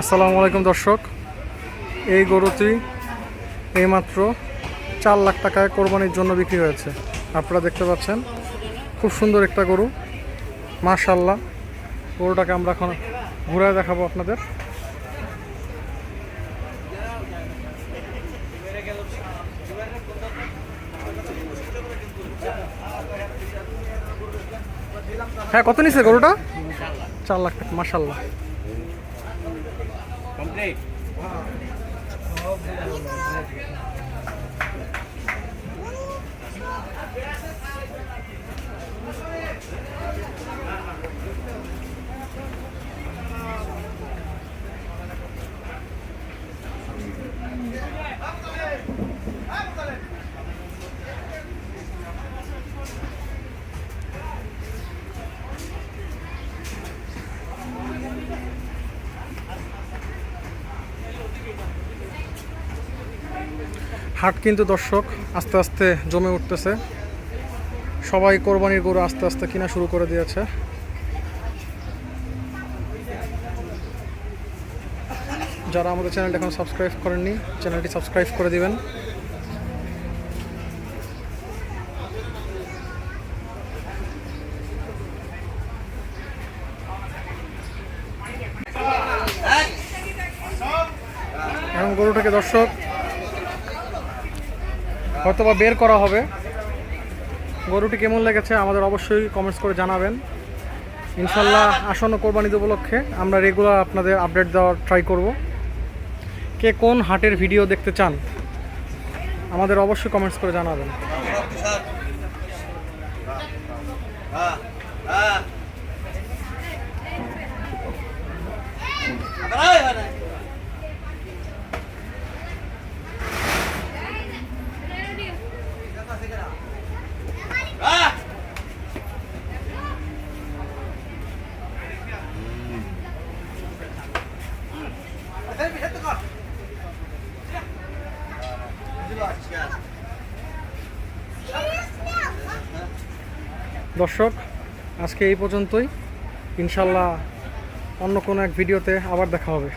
আসসালামু আলাইকুম দর্শক। এই গরুটি এইমাত্র চার লাখ টাকায় কোরবানির জন্য বিক্রি হয়েছে। আপনারা দেখতে পাচ্ছেন, খুব সুন্দর একটা গরু। মাশাল্লাহ গরুটাকে আমরা এখন ঘুরে দেখাবো আপনাদের। হ্যাঁ কত নিছে গরুটা? চার লাখ টাকা মাশাল্লাহ Plate. হাট কিন্তু দর্শক আস্তে আস্তে জমে উঠতেছে। সবাই কোরবানির গরু আস্তে আস্তে কিনা শুরু করে দিয়েছে। যারা আমাদের চ্যানেলটা এখন সাবস্ক্রাইব করেননি, চ্যানেলটি সাবস্ক্রাইব করে দিবেন। এখন গরুটাকে দর্শক হয়তো বা বের করা হবে। গরুটি কেমন লেগেছে আমাদের অবশ্যই কমেন্টস করে জানাবেন। ইনশাল্লাহ আসন্ন কোরবানি উপলক্ষে আমরা রেগুলার আপনাদের আপডেট দেওয়ার ট্রাই করব। কে কোন হাটের ভিডিও দেখতে চান, আমাদের অবশ্যই কমেন্টস করে জানাবেন। দর্শক আজকে এই পর্যন্তই। ইনশাল্লাহ অন্য কোনো এক ভিডিওতে আবার দেখা হবে।